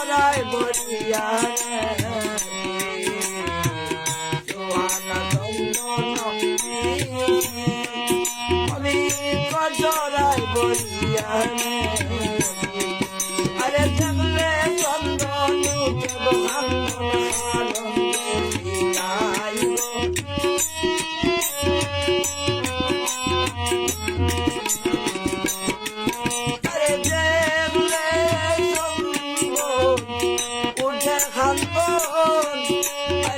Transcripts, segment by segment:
গলায় বলিয়া আমি কজরায় বলিয়া আরে থাকলে চন্দ্র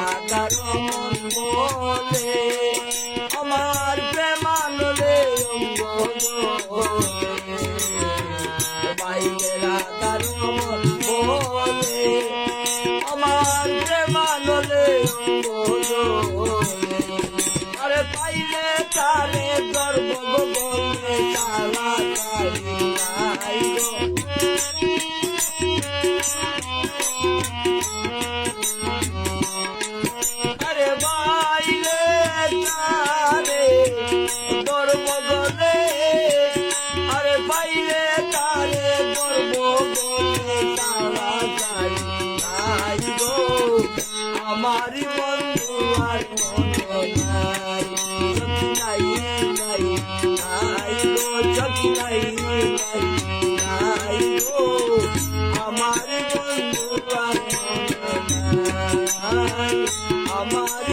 Dada Ramon Bole গর্বগলে আরে বাইরে তারে গর্বগলে তারা যাই নাই গো আমারই বন্ধু আর নাই। নাই নাই নাই গো চকি নাই নাই গো আমার বন্ধু আর নাই। আমার